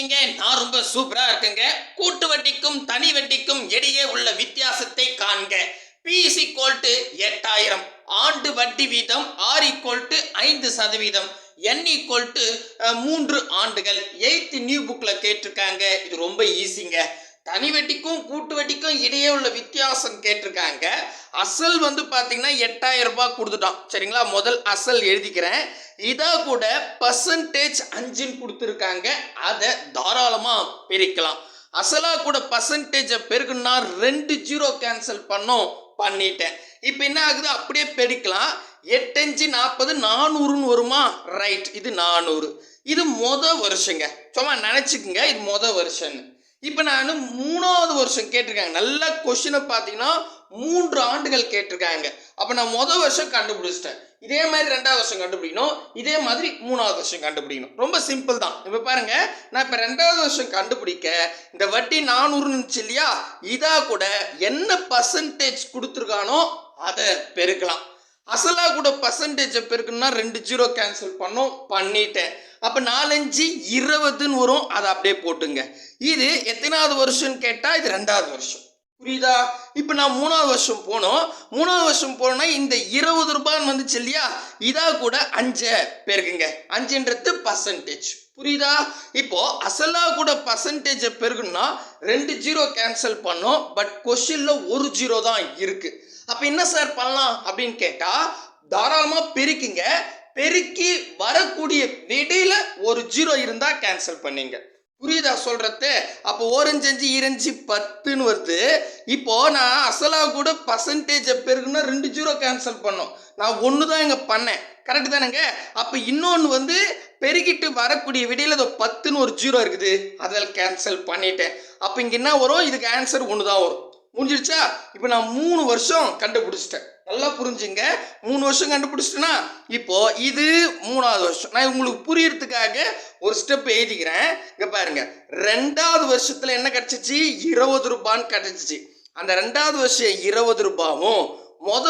இருக்கீங்க? நான் ரொம்ப சூப்பரா இருக்கேங்க. கூட்டு வட்டிக்கும் தனி வட்டிக்கும் இடையே உள்ள வித்தியாசத்தை காண்க. பிசி கோல்ட்டு எட்டாயிரம். ஆண்டு வட்டி வீதம் ஆர் ஈக்குவல் டு ஐந்து சதவீதம். என் ஈக்குவல் டு மூன்று ஆண்டுகள். எயித்து நியூ புக்கில் கேட்டிருக்காங்க. இது ரொம்ப ஈஸிங்க தனி வட்டிக்கும் கூட்டு வட்டிக்கும் இடையே உள்ள வித்தியாசம் கேட்டிருக்காங்க. அசல் வந்து பார்த்தீங்கன்னா எட்டாயிரம் ரூபாய் கொடுத்துட்டோம் சரிங்களா? முதல் அசல் எழுதிக்கிறேன். இதை கூட பர்சன்டேஜ் அஞ்சுன்னு கொடுத்துருக்காங்க. அதை தாராளமாக பிரிக்கலாம். அசலாக கூட பர்சன்டேஜை பெருக்குன்னா ரெண்டு ஜீரோ கேன்சல் பண்ணோம் பண்ணிட்டேன். இப்போ என்ன ஆகுது? அப்படியே பெருக்கலாம். எட்டஞ்சு நாற்பது நானூறுன்னு வருமா? ரைட் இது நானூறு. இது மொத வருஷங்க. சும்மா நினச்சிக்கங்க. இது மொத வருஷம்னு இப்போ நான் மூணாவது வருஷம் கேட்டிருக்காங்க. நல்ல கொஷினை பார்த்தீங்கன்னா மூன்று ஆண்டுகள் கேட்டிருக்காங்க. அப்போ நான் மொதல் வருஷம் கண்டுபிடிச்சிட்டேன். இதே மாதிரி ரெண்டாவது வருஷம் கண்டுபிடிக்கணும். இதே மாதிரி மூணாவது வருஷம் கண்டுபிடிக்கணும். ரொம்ப சிம்பிள் தான். இப்போ பாருங்க நான் இப்போ ரெண்டாவது வருஷம் கண்டுபிடிக்க இந்த வட்டி நானூறுன்னு இருந்துச்சு இல்லையா? இதாக கூட என்ன பர்சன்டேஜ் கொடுத்துருக்கானோ அதை பெருக்கலாம். அசலா கூட பர்சன்டேஜ் எப்போ இருக்குன்னா ரெண்டு ஜீரோ கேன்சல் பண்ணோம் பண்ணிட்டேன். அப்போ நாலஞ்சு இருபதுன்னு வரும் அதை அப்படியே போட்டுங்க. இது எத்தனாவது வருஷம்னு கேட்டால் இது ரெண்டாவது வருஷம். புரியுதா? இப்போ நான் மூணாவது வருஷம் போனோம். மூணாவது வருஷம் போனோம்னா இந்த இருபது ரூபான்னு வந்துச்சு இல்லையா? இதாக கூட அஞ்சை பெருக்குங்க அஞ்சுன்றது பர்சன்டேஜ் புரியுதா? இப்போ அசலா கூட பர்சன்டேஜை பெருகுன்னா ரெண்டு ஜீரோ கேன்சல் பண்ணோம் பட் கொஷின்ல ஒரு ஜீரோ தான் இருக்குது அப்போ என்ன சார் பண்ணலாம் அப்படின்னு கேட்டால் தாராளமாக பெருக்கிங்க. பெருக்கி வரக்கூடிய விடையில ஒரு ஜீரோ இருந்தால் கேன்சல் பண்ணீங்க. புரியுதா சொல்றது? அப்போ ஓரஞ்சஞ்சு இரஞ்சு பத்துன்னு வருது. இப்போ நான் அசலா கூட பர்சன்டேஜை பெருக்குன்னா ரெண்டு ஜீரோ கேன்சல் பண்ணோம். நான் ஒன்று தான் இங்கே பண்ணேன். கரெக்டு தானேங்க? அப்போ இன்னொன்று வந்து பெருகிட்டு வரக்கூடிய விடையில் இதோ பத்துன்னு ஒரு ஜீரோ இருக்குது. அதில் கேன்சல் பண்ணிட்டேன். அப்போ இங்கே என்ன வரும்? இதுக்கு ஆன்சர் ஒன்று தான் வரும். முடிஞ்சிடுச்சா இப்போ நான் மூணு வருஷம் கண்டுபிடிச்சிட்டேன். நல்லா புரிஞ்சுங்க. மூணு வருஷம் கண்டுபிடிச்சிட்டேன்னா இப்போ இது மூணாவது வருஷம். நான் உங்களுக்கு புரியறதுக்காக ஒரு ஸ்டெப் எழுதிக்கிறேன். இங்கே பாருங்க. ரெண்டாவது வருஷத்தில் என்ன கிடச்சிச்சு? இருபது ரூபான்னு கிடச்சிச்சு. அந்த ரெண்டாவது வருஷம் இருபது ரூபாவும் மொத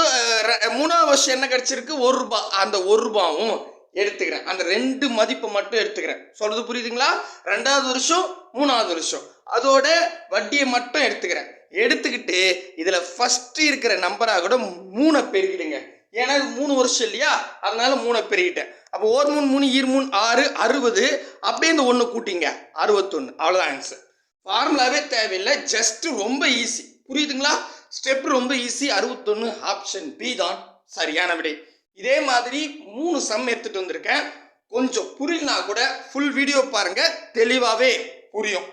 மூணாவது வருஷம் என்ன கிடச்சிருக்கு? ஒரு ரூபாய் அந்த ஒரு ரூபாவும் எடுத்துக்கிறேன். அந்த ரெண்டு மதிப்பை மட்டும் எடுத்துக்கிறேன். சொல்றது புரியுதுங்களா? ரெண்டாவது வருஷம் மூணாவது வருஷம். அதோட வட்டியை மட்டும் எடுத்துக்கிறேன். எடுத்துக்கிட்டு இதில் ஃபஸ்ட்டு இருக்கிற நம்பராக கூட மூணை பெருகிடுங்க ஏன்னா இது மூணு வருஷம் இல்லையா? அதனால மூணை பெருகிட்டேன் அப்போ ஒரு மூணு மூணு ஈர் மூணு ஆறு அறுபது அப்படியே இந்த ஒன்று கூட்டிங்க. அறுபத்தொன்று அவ்வளோதான் ஆன்சர் ஃபார்முலாவே தேவையில்லை. ஜஸ்ட்டு ரொம்ப ஈஸி புரியுதுங்களா? ஸ்டெப் ரொம்ப ஈஸி அறுபத்தொன்று ஆப்ஷன் பி தான் சரியான விடை. இதே மாதிரி மூணு சம் எடுத்துகிட்டு வந்திருக்கேன். கொஞ்சம் புரியலனா கூட ஃபுல் வீடியோ பாருங்கள் தெளிவாகவே புரியும்.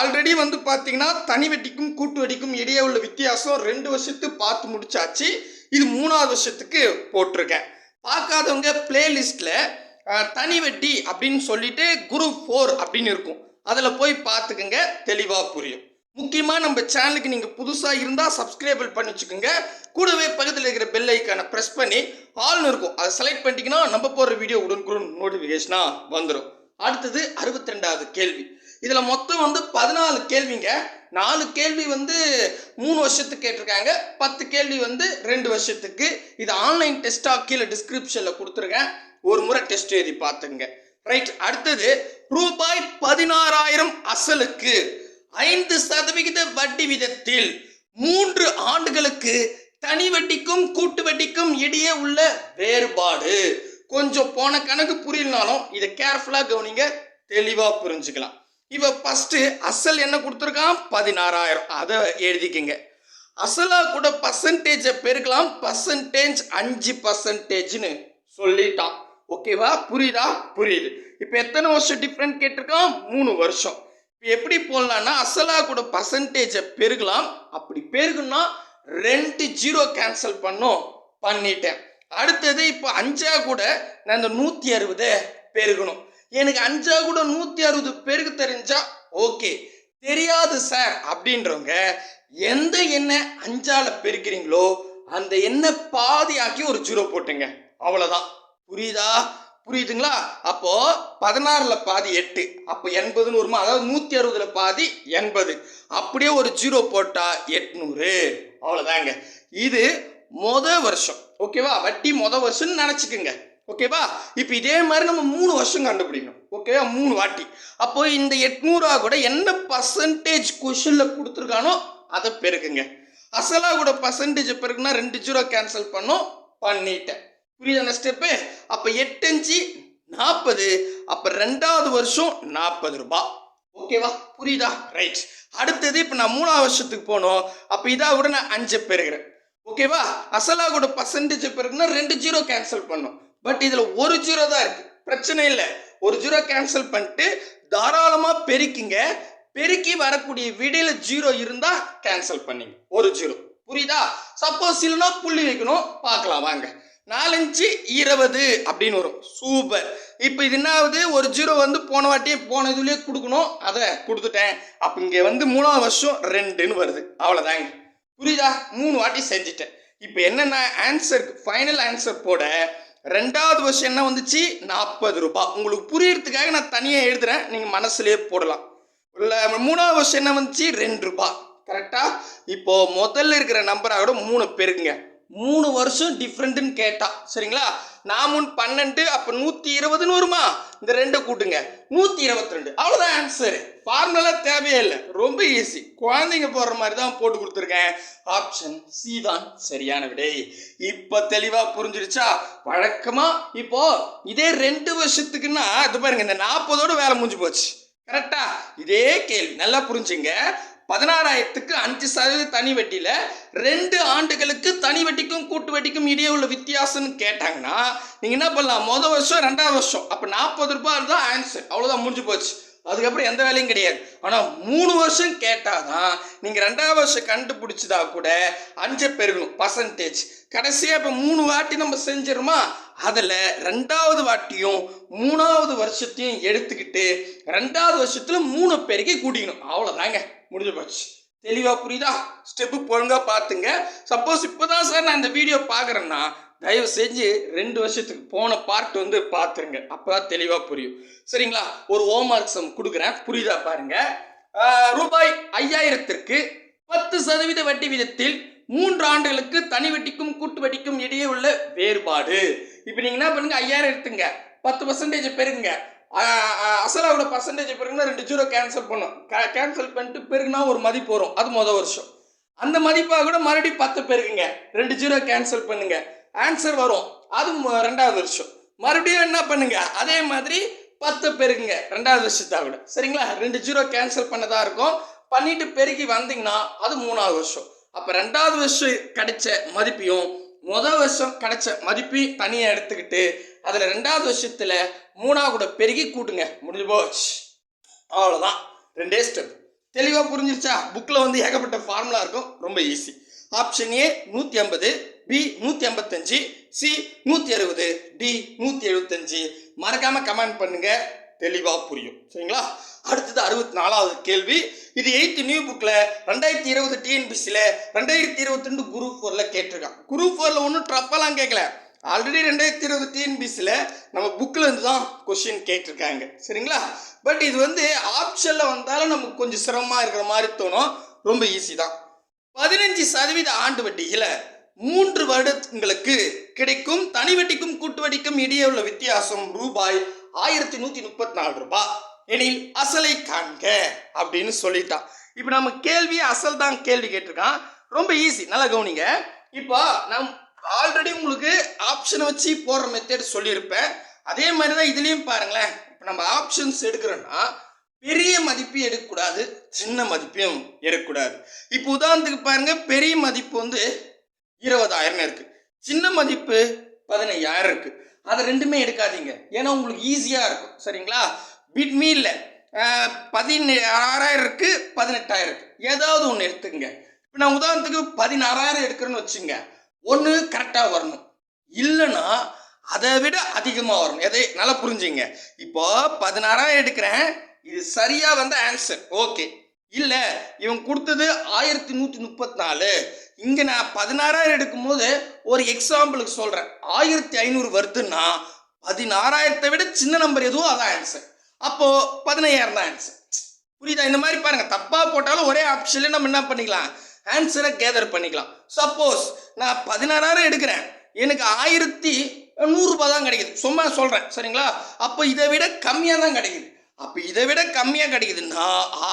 ஆல்ரெடி வந்து பார்த்தீங்கன்னா தனி வட்டிக்கும் கூட்டு வட்டிக்கும் இடையே உள்ள வித்தியாசம் ரெண்டு வருஷத்து பார்த்து முடிச்சாச்சு. இது மூணாவது வருஷத்துக்கு போட்டிருக்கேன். பார்க்காதவங்க பிளேலிஸ்டில் தனி வட்டி அப்படின்னு சொல்லிட்டு குரூப் ஃபோர் அப்படின்னு இருக்கும். அதில் போய் பார்த்துக்குங்க தெளிவாக புரியும். முக்கியமாக நம்ம சேனலுக்கு நீங்கள் புதுசாக இருந்தால் சப்ஸ்கிரைபிள் பண்ணி வச்சுக்கோங்க. கூடவே பக்கத்தில் இருக்கிற பெல் ஐக்கானை ப்ரெஸ் பண்ணி ஆல்னு இருக்கும். அதை செலக்ட் பண்ணிட்டீங்கன்னா நம்ம போடுற வீடியோ உடனுக்குடன் நோட்டிஃபிகேஷனாக வந்துடும் அடுத்தது அறுபத்தி ரெண்டாவது கேள்வி. இதில் மொத்தம் வந்து பதினாலு கேள்விங்க. நாலு கேள்வி வந்து மூணு வருஷத்துக்கு கேட்டிருக்காங்க. பத்து கேள்வி வந்து ரெண்டு வருஷத்துக்கு. இது ஆன்லைன் டெஸ்ட்டாக கீழே டிஸ்கிரிப்ஷனில் கொடுத்துருக்கேன். ஒரு முறை டெஸ்ட் எழுதி பார்த்துங்க ரைட் அடுத்தது ரூபாய் பதினாறாயிரம் அசலுக்கு ஐந்து சதவிகித வட்டி விதத்தில் மூன்று ஆண்டுகளுக்கு தனி வட்டிக்கும் கூட்டு வட்டிக்கும் இடையே உள்ள வேறுபாடு. கொஞ்சம் போன கணக்கு புரியலனாலும் இதை கேர்ஃபுல்லாக கவனிங்க. தெளிவாக புரிஞ்சுக்கலாம். இவ ஃபஸ்ட்டு அசல் என்ன கொடுத்துருக்கான்? பதினாறாயிரம். அதை எழுதிக்கங்க. அசலாக கூட பர்சன்டேஜை பெருக்கலாம். பர்சன்டேஜ் அஞ்சு பர்சன்டேஜ்னு சொல்லிட்டான். ஓகேவா புரியுதா? புரியுது. இப்போ எத்தனை வருஷம் டிஃப்ரெண்ட் கேட்டிருக்கான்? மூணு வருஷம். இப்போ எப்படி போடலான்னா அசலாக கூட பர்சன்டேஜை பெருகலாம் அப்படி பெருகுன்னா ரெண்டு ஜீரோ கேன்சல் பண்ணும். பண்ணிட்டேன். அடுத்தது இப்போ அஞ்சா கூட நான் இந்த நூற்றி அறுபதை பெருகணும். எனக்கு அஞ்சா கூட நூற்றி அறுபது பேருக்கு தெரிஞ்சா ஓகே. தெரியாது சார் அப்படின்றவங்க எந்த எண்ணெய் அஞ்சால பெருக்கிறீங்களோ அந்த எண்ணெய் பாதியாக்கி ஒரு ஜீரோ போட்டுங்க. அவ்வளோதான் புரியுதா? புரியுதுங்களா? அப்போ பதினாறுல பாதி எட்டு அப்போ எண்பதுன்னு வருமா? அதாவது நூற்றி அறுபதுல பாதி எண்பது. அப்படியே ஒரு ஜீரோ போட்டா எட்நூறு. அவ்வளோதாங்க இது மொத வருஷம். ஓகேவா? வட்டி மொத வருஷம்னு நினச்சிக்கோங்க. ஓகேவா இப்போ இதே மாதிரி நம்ம மூணு வருஷம் கண்டுபிடிக்கணும். ஓகேவா மூணு வாட்டி. அப்போ இந்த எட்நூறுவா கூட என்ன பர்சன்டேஜ் கொஷனில் கொடுத்துருக்கானோ அதை பெருக்குங்க. அசலா கூட பர்சன்டேஜ் பெருக்குன்னா ரெண்டு ஜீரோ கேன்சல் பண்ணோம் பண்ணிட்டேன். புரியுது அந்த ஸ்டெப்பு அப்போ எட்டஞ்சு நாற்பது அப்போ ரெண்டாவது வருஷம் நாற்பது ரூபாய் ஓகேவா புரியுதா? ரைட் அடுத்தது இப்போ நான் மூணாவது வருஷத்துக்கு போனோம். அப்போ இதாக கூட நான் அஞ்சு பெறுகிறேன் ஓகேவா அசலா கூட பர்சன்டேஜ் பெருக்குன்னா ரெண்டு ஜீரோ கேன்சல் பண்ணும். பட் இதில் ஒரு ஜீரோ தான் இருக்கு. பிரச்சனை இல்லை. ஒரு ஜீரோ கேன்சல் பண்ணிட்டு தாராளமாக பெருக்கிங்க. பெருக்கி வரக்கூடிய விடையில ஜீரோ இருந்தால் கேன்சல் பண்ணிங்க. ஒரு ஜீரோ புரியுதா? சப்போஸ் இல்லைன்னா புள்ளி வைக்கணும். பார்க்கலாம் வாங்க. நாலஞ்சு இருபது அப்படின்னு வரும். சூப்பர் இப்போ இது என்னாவது ஒரு ஜீரோ வந்து போன வாட்டியே போன இதுலேயே கொடுக்கணும். அதை கொடுத்துட்டேன். அப்போ இங்கே வந்து மூணாவது வருஷம் ரெண்டுன்னு வருது. அவ்வளோதாங்க புரியுதா? மூணு வாட்டி செஞ்சுட்டேன். இப்போ என்னென்ன ஆன்சருக்கு ஃபைனல் ஆன்சர் போட ரெண்டாவது வருஷம் என்ன வந்துச்சு? நாற்பது ரூபாய். உங்களுக்கு புரியறதுக்காக நான் தனியாக எழுதுறேன். நீங்கள் மனசுலேயே போடலாம். இல்லை மூணாவது வருஷம் என்ன வந்துச்சு? ரெண்டு ரூபாய். கரெக்டாக இப்போது முதல்ல இருக்கிற நம்பராக கூட மூணு பேருக்குங்க. மூணு வருஷம் டிஃப்ரெண்ட்டுன்னு கேட்டா. சரிங்களா? நான் முன் பன்னெண்டு அப்போ நூற்றி இருபதுன்னு வருமா? இந்த ரெண்டை கூட்டுங்க. நூற்றி இருபத்தி ரெண்டு அவ்வளோதான் ஆன்சர் ஃபார்முலா தேவையே இல்லை. ரொம்ப ஈஸி குழந்தைங்க போடுற மாதிரி தான் போட்டு கொடுத்துருக்கேன். ஆப்ஷன் சி தான். சரியான விடை. இப்போ தெளிவாக புரிஞ்சிருச்சா? வழக்கமாக இப்போ இதே ரெண்டு வருஷத்துக்குன்னா இது பாருங்க இந்த நாற்பதோட வேலை முடிஞ்சு போச்சு. கரெக்டா இதே கேள்வி. நல்லா புரிஞ்சுங்க. பதினாறாயிரத்துக்கு அஞ்சு சதவீத தனி வட்டியில் ரெண்டு ஆண்டுகளுக்கு தனி வட்டிக்கும் கூட்டு வட்டிக்கும் இடையே உள்ள வித்தியாசம்னு கேட்டாங்கன்னா நீங்கள் என்ன பண்ணலாம்? முதல் வருஷம் ரெண்டாவது வருஷம். அப்போ நாற்பது ரூபாய் இருந்தால் ஆன்சர் அவ்வளோதான் முடிஞ்சு போச்சு. அதுக்கப்புறம் எந்த வேலையும் கிடையாது. ஆனால் மூணு வருஷம் கேட்டால் தான் நீங்கள் ரெண்டாவது வருஷம் கண்டுபிடிச்சதா கூட அஞ்சு பெருகணும். பர்சன்டேஜ் கடைசியாக இப்போ மூணு வாட்டி நம்ம செஞ்சிருமா அதில் ரெண்டாவது வாட்டியும் மூணாவது வருஷத்தையும் எடுத்துக்கிட்டு ரெண்டாவது வருஷத்தில் மூணு பேருக்கே கூட்டிக்கணும். அவ்வளோதாங்க முடிஞ்சு போச்சு தெளிவாக புரியுதா? ஸ்டெப்பு ஒழுங்காக பார்த்துங்க சப்போஸ் இப்போ தான் சார் நான் இந்த வீடியோ பார்க்குறேன்னா தயவு செஞ்சு ரெண்டு வருஷத்துக்கு போன பார்ட் வந்து பார்த்துருங்க அப்போ தான் தெளிவாக புரியும். சரிங்களா? ஒரு ஹோம்ஒர்க் சம் கொடுக்குறேன். புரியுதா பாருங்க. ரூபாய் ஐயாயிரத்திற்கு பத்து சதவீத வட்டி விதத்தில் மூன்று ஆண்டுகளுக்கு தனி வட்டிக்கும் கூட்டு வட்டிக்கும் இடையே உள்ள வேறுபாடு. இப்போ நீங்கள் என்ன பண்ணுங்க? ஐயாயிரம் எடுத்துங்க. பத்து பர்சன்டேஜ் பெருங்க அசலாவோட பர்சன்டேஜ் பெருகுனா ரெண்டு ஜீரோ கேன்சல் பண்ணும். கேன்சல் பண்ணிட்டு பெருகுனா ஒரு மதிப்பு வரும். அது மொதல் வருஷம். அந்த மதிப்பாக கூட மறுபடியும் பத்து பெருக்குங்க ரெண்டு ஜீரோ கேன்சல் பண்ணுங்க. ஆன்சர் வரும். அது ரெண்டாவது வருஷம். மறுபடியும் என்ன பண்ணுங்க? அதே மாதிரி பத்து பெருக்குங்க ரெண்டாவது வருஷத்தா விட சரிங்களா? ரெண்டு ஜீரோ கேன்சல் பண்ணதா இருக்கும். பண்ணிட்டு பெருக்கி வந்தீங்கன்னா அது மூணாவது வருஷம். அப்போ ரெண்டாவது வருஷம் கிடைச்ச மதிப்பையும் முதல் வருஷம் கிடைச்ச மதிப்பையும் தனியாக எடுத்துக்கிட்டு அதில் ரெண்டாவது வருஷத்தில் மூணாவது கூட பெருகி கூட்டுங்க. முடிஞ்சு போச்சு. அவ்வளோதான் ரெண்டே ஸ்டெப் தெளிவாக புரிஞ்சிருச்சா? புக்கில் வந்து ஏகப்பட்ட ஃபார்முலா இருக்கும். ரொம்ப ஈஸி ஆப்ஷன் ஏ நூற்றி ஐம்பது பி நூற்றி ஐம்பத்தஞ்சு சி நூற்றி அறுபது டி நூற்றி எழுபத்தஞ்சு. மறக்காமல் கமெண்ட் பண்ணுங்கள் தெளிவாக புரியும். சரிங்களா? அடுத்தது அறுபத்தி நாலாவது கேள்வி. இது எயித்து நியூ புக்கில் ரெண்டாயிரத்தி இருபது டிஎன்பிசியில் ரெண்டாயிரத்தி இருபத்தி ரெண்டு குரூப் ஃபோரில் கேட்டிருக்கான். குரூப் ஃபோரில் ஒன்றும் ட்ரப்பெல்லாம் கேட்கல ஆல்ரெடி ரெண்டாயிரத்தி இருபது டிஎன்பிசியில் நம்ம புக்கில் இருந்து தான் கொஷின் கேட்டிருக்காங்க. சரிங்களா? பட் இது வந்து ஆப்ஷனில் வந்தாலும் நமக்கு கொஞ்சம் சிரமமாக இருக்கிற மாதிரி தோணும். ரொம்ப ஈஸி தான். பதினஞ்சு சதவீத ஆண்டு வட்டியில் மூன்று வருடங்களுக்கு கிடைக்கும் தனி வட்டிக்கும் கூட்டு வட்டிக்கும் இடையே உள்ள வித்தியாசம் ரூபாய் ஆயிரத்தி நூற்றி முப்பத்தி நாலு ரூபாய். எனில் அசலை காண்க அப்படின்னு சொல்லிட்டான் இப்போ நம்ம கேள்வி அசல் தான் கேள்வி கேட்டிருக்கான். ரொம்ப ஈஸி நல்லா கவனிங்க. இப்போ நம் ஆல்ரெடி உங்களுக்கு ஆப்ஷனை வச்சு போடுற மெத்தட் சொல்லியிருப்பேன். அதே மாதிரி தான் இதுலேயும் பாருங்களேன். இப்போ நம்ம ஆப்ஷன்ஸ் எடுக்கிறோன்னா பெரிய மதிப்பு எடுக்கக்கூடாது சின்ன மதிப்பையும் எடுக்கக்கூடாது. இப்போ உதாரணத்துக்கு பாருங்கள் பெரிய மதிப்பு வந்து இருபதாயிரம் இருக்குது சின்ன மதிப்பு பதினையாயிரம் இருக்குது அதை ரெண்டுமே எடுக்காதீங்க. ஏன்னா உங்களுக்கு ஈஸியாக இருக்கும். சரிங்களா? பிட்மீ இல்லை. பதினாறாயிரம் இருக்குது பதினெட்டாயிரம் இருக்குது ஏதாவது ஒன்று எடுத்துங்க இப்போ நான் உதாரணத்துக்கு பதினாறாயிரம் எடுக்கிறேன்னு வச்சுங்க ஒன்று கரெக்டாக வரணும். இல்லைன்னா அதை விட அதிகமாக வரணும். எதை? நல்லா புரிஞ்சுங்க. இப்போ பதினாறாயிரம் எடுக்கிறேன். இது சரியாக வந்த ஆன்சர் ஓகே இல்லை இவன் கொடுத்தது ஆயிரத்தி நூற்றி முப்பத்தி நாலு. இங்கே நான் பதினாறாயிரம் எடுக்கும்போது ஒரு எக்ஸாம்பிளுக்கு சொல்கிறேன் ஆயிரத்தி ஐநூறு வருதுன்னா பதினாறாயிரத்தை விட சின்ன நம்பர் எதுவோ அதான் ஆன்சர் அப்போது பதினையாயிரம் தான் ஆன்சர் புரியுதா? இந்த மாதிரி பாருங்கள் தப்பாக போட்டாலும் ஒரே ஆப்ஷன்ல நம்ம என்ன பண்ணிக்கலாம்? ஆன்சரை கேதர் பண்ணிக்கலாம். சப்போஸ் நான் பதினாறாயிரம் எடுக்கிறேன். எனக்கு ஆயிரத்தி நூறுரூபா தான் கிடைக்குது. சும்மா சொல்கிறேன் சரிங்களா? அப்போ இதை விட கம்மியாக தான் கிடைக்குது. அப்போ இதை விட கம்மியாக கிடைக்குதுன்னா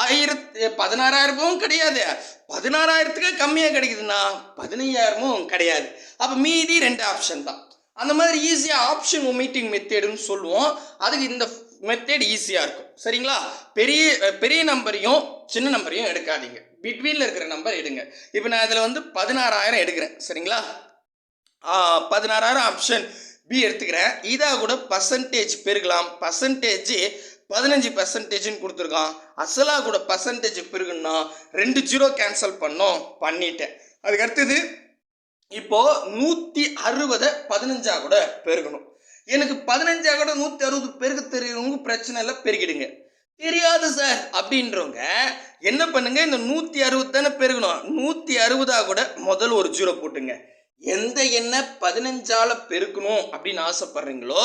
ஆயிரத்து பதினாறாயிரமும் கிடையாது. பதினாறாயிரத்துக்கு கம்மியாக கிடைக்குதுன்னா பதினையாயிரமும் கிடையாது. அப்போ மீதி ரெண்டு ஆப்ஷன் தான். அந்த மாதிரி ஈஸியாக ஆப்ஷன் ஒமிட்டிங் மெத்தேடுன்னு சொல்லுவோம். அதுக்கு இந்த மெத்தட் ஈஸியாக இருக்கும். சரிங்களா? பெரிய பெரிய நம்பரையும் சின்ன நம்பரையும் எடுக்காதீங்க. பிட்வீனில் இருக்கிற நம்பர் எடுங்க. இப்போ நான் இதில் வந்து பதினாறாயிரம் எடுக்கிறேன். சரிங்களா? பதினாறாயிரம் ஆப்ஷன் பி எடுத்துக்கிறேன். இதாக கூட பர்சன்டேஜ் பெருகலாம். பர்சன்டேஜ் பதினஞ்சு பர்சன்டேஜ்னு கொடுத்துருக்கான். அசலாக கூட பர்சன்டேஜ் பெருகுன்னா ரெண்டு ஜீரோ கேன்சல் பண்ணோம். பண்ணிட்டேன். அதுக்கு அடுத்தது இப்போது நூற்றி அறுபதை பதினஞ்சா கூட பெருகணும். எனக்கு பதினஞ்சா கூட நூற்றி அறுபது பெருக தெரியுறவங்க பிரச்சனை எல்லாம் பெருகிடுங்க. தெரியாது சார் அப்படின்றவங்க என்ன பண்ணுங்க இந்த நூற்றி அறுபது தானே பெருகணும். நூற்றி அறுபதா கூட முதல் ஒரு ஜீரோ போட்டுங்க. எந்த எண்ணை பதினஞ்சால பெருக்கணும் அப்படின்னு ஆசைப்படுறீங்களோ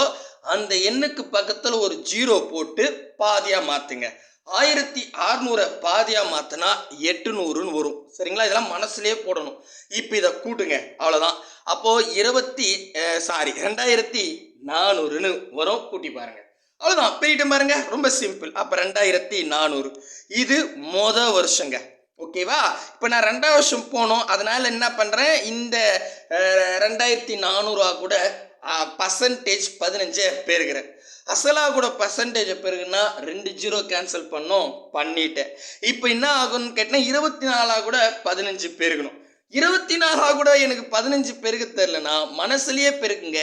அந்த எண்ணுக்கு பக்கத்தில் ஒரு ஜீரோ போட்டு பாதியாக மாற்றுங்க ஆயிரத்தி அறுநூறை பாதியாக மாற்றினா எட்டுநூறுன்னு வரும். சரிங்களா? இதெல்லாம் மனசுலேயே போடணும். இப்போ இதை கூட்டுங்க. அவ்வளோதான் அப்போது இருபத்தி சாரி ரெண்டாயிரத்தி நானூறுன்னு வரும். கூட்டி பாருங்க. அவ்வளோதான் போயிட்டு பாருங்க. ரொம்ப சிம்பிள் அப்போ ரெண்டாயிரத்தி நானூறு. இது மொத வருஷங்க. ஓகேவா இப்போ நான் ரெண்டாவது வருஷம் போனோம். அதனால் என்ன பண்ணுறேன் இந்த ரெண்டாயிரத்தி நானூறுவா கூட பர்சன்டேஜ் பதினஞ்சு பெருகிறேன். அசலாக கூட பர்சன்டேஜ் பெருகுன்னா ரெண்டு ஜீரோ கேன்சல் பண்ணோம். பண்ணிட்டேன். இப்போ என்ன ஆகும்னு கேட்டால் இருபத்தி நாலாக கூட பதினஞ்சு பெருகணும். இருபத்தி நாலா கூட எனக்கு பதினஞ்சு பெருக தெரிலனா மனசுலயே பெருக்குங்க.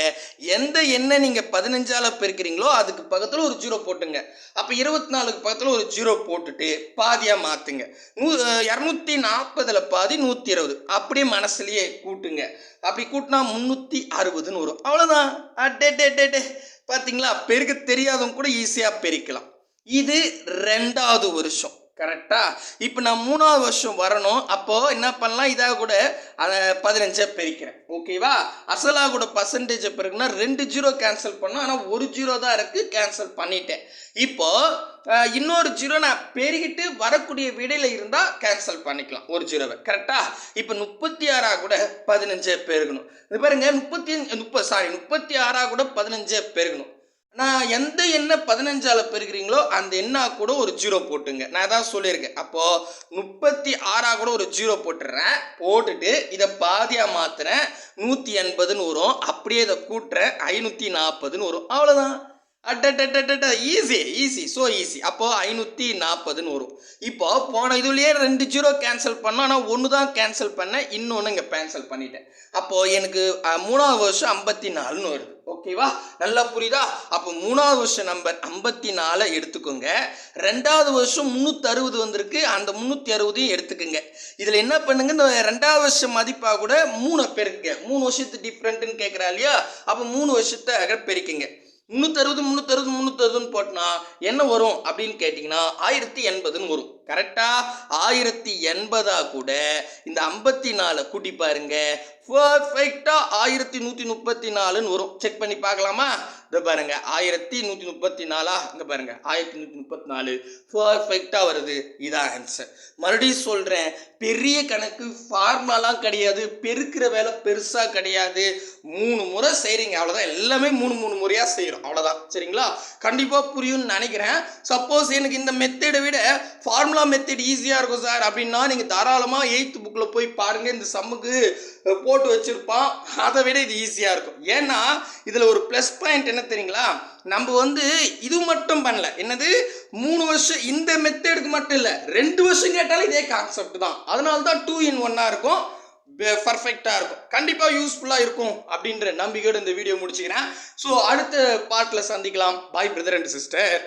எந்த எண்ணெய் நீங்கள் பதினஞ்சால பெருக்கிறீங்களோ அதுக்கு பக்கத்தில் ஒரு ஜீரோ போட்டுங்க. அப்போ இருபத்தி நாலுக்கு பக்கத்தில் ஒரு ஜீரோ போட்டுட்டு பாதியாக மாற்றுங்க நூ இரநூத்தி நாற்பதில் பாதி நூற்றி இருபது. அப்படியே மனசுலயே கூட்டுங்க. அப்படி கூட்டினா முந்நூற்றி அறுபதுன்னு வரும். அவ்வளோதான் அட்டே டே டே டே பார்த்தீங்களா பெருக்க தெரியாதவங்க கூட ஈஸியாக பெருக்கலாம். இது ரெண்டாவது வருஷம். கரெக்டா இப்போ நான் மூணாவது வருஷம் வரணும். அப்போது என்ன பண்ணலாம்? இதாக கூட அதை பதினஞ்சை பெருக்கிறேன். ஓகேவா அசலாக கூட பர்சன்டேஜ் பெருக்குன்னா ரெண்டு ஜீரோ கேன்சல் பண்ணோம். ஆனால் ஒரு ஜீரோ தான் இருக்குது கேன்சல் பண்ணிட்டேன். இப்போ இன்னொரு ஜீரோ நான் பெருகிட்டு வரக்கூடிய விடையில் இருந்தால் கேன்சல் பண்ணிக்கலாம். ஒரு ஜீரோவை கரெக்டா இப்போ முப்பத்தி ஆறா கூட பதினஞ்சே பெருகணும். இது பாருங்க முப்பத்தி முப்பது சாரி முப்பத்தி ஆறா கூட பதினஞ்சே பெருகணும். நான் எந்த எண்ணெய் பதினஞ்சால் பெருக்கிறீங்களோ அந்த எண்ணெய் கூட ஒரு ஜீரோ போட்டுங்க. நான் தான் சொல்லியிருக்கேன். அப்போது முப்பத்தி ஆறாக கூட ஒரு ஜீரோ போட்டுடுறேன் போட்டுட்டு இதை பாதியாக மாற்றுறேன் நூற்றி எண்பதுன்னு வரும். அப்படியே இதை கூட்டுறேன். ஐநூற்றி நாற்பதுன்னு வரும். அவ்வளோதான் அட்டட்ட ஈஸி ஈஸி ஸோ ஈஸி அப்போது ஐநூற்றி நாற்பதுன்னு வரும். இப்போ போன இதுலேயே ரெண்டு ஜீரோ கேன்சல் பண்ணோம். ஆனால் ஒன்று தான் கேன்சல் பண்ணேன். இன்னொன்று இங்கே கேன்சல் பண்ணிட்டேன். அப்போது எனக்கு மூணாவது வருஷம் ஐம்பத்தி நாலுன்னு வருது. ஓகேவா நல்லா புரியுதா? அப்போ மூணாவது வருஷம் நம்பர் ஐம்பத்தி நாலை எடுத்துக்கோங்க. ரெண்டாவது வருஷம் முந்நூற்றி அறுபது வந்திருக்கு. அந்த முந்நூற்றி அறுபதையும் எடுத்துக்கோங்க. இதில் என்ன பண்ணுங்க? இந்த ரெண்டாவது வருஷம் மதிப்பாக கூட மூணு பெருக்குங்க மூணு வருஷத்து டிஃப்ரெண்ட்டுன்னு கேட்குறா இல்லையா? அப்போ மூணு வருஷத்தை பெருக்குங்க முந்நூற்றறுபது முந்நூற்றறுபது முந்நூற்றறுபதுன்னு போட்டினா என்ன வரும் அப்படின்னு கேட்டிங்கன்னா ஆயிரத்தி எண்பதுன்னு வரும். கரெக்டாக ஆயிரத்தி எண்பதாக கூட இந்த ஐம்பத்தி நாலை கூட்டி பாருங்க. பர்ஃபெக்டாக ஆயிரத்தி நூற்றி முப்பத்தி நாலுன்னு வரும். செக் பண்ணி பார்க்கலாமா? இதை பாருங்க ஆயிரத்தி நூற்றி முப்பத்தி நாலா இங்கே பாருங்க ஆயிரத்தி நூற்றி முப்பத்தி நாலு பர்ஃபெக்டாக வருது. இதான் ஆன்சர் மறுபடியும் சொல்கிறேன் பெரிய கணக்கு ஃபார்முலாலாம் கிடையாது. பெருக்கிற வேலை பெருசாக கிடையாது. மூணு முறை செய்கிறீங்க அவ்வளோதான் எல்லாமே மூணு மூணு முறையாக செய்கிறோம் அவ்வளோதான் சரிங்களா? கண்டிப்பாக புரியும்னு நினைக்கிறேன். சப்போஸ் எனக்கு இந்த மெத்தடை விட ஃபார்முலா மெத்தட் ஈஸியாக இருக்கும் சார். அப்படின்னா நீங்கள் தாராளமாக எயித்து புக்கில் போய் பாருங்கள் இந்த சம்முக்கு போட்டு வச்சுருப்பான். அதை விட இது ஈஸியாக இருக்கும். ஏன்னா இதில் ஒரு ப்ளஸ் பாயிண்ட் என்ன தெரியுங்களா? நம்ம வந்து இது மட்டும் பண்ணல. என்னது? மூணு வருஷம் இந்த மெத்தடுக்கு மட்டும் இல்லை. ரெண்டு வருஷம் கேட்டாலும் இதே கான்செப்ட் தான். அதனால தான் டூ இன் ஒன்னாக இருக்கும். பர்ஃபெக்டாக இருக்கும். கண்டிப்பாக யூஸ்ஃபுல்லாக இருக்கும் அப்படின்ற நம்பிக்கையோடு இந்த வீடியோ முடிச்சுக்கிறேன். ஸோ அடுத்த பார்ட்டில் சந்திக்கலாம். பாய் பிரதர் அண்ட் சிஸ்டர்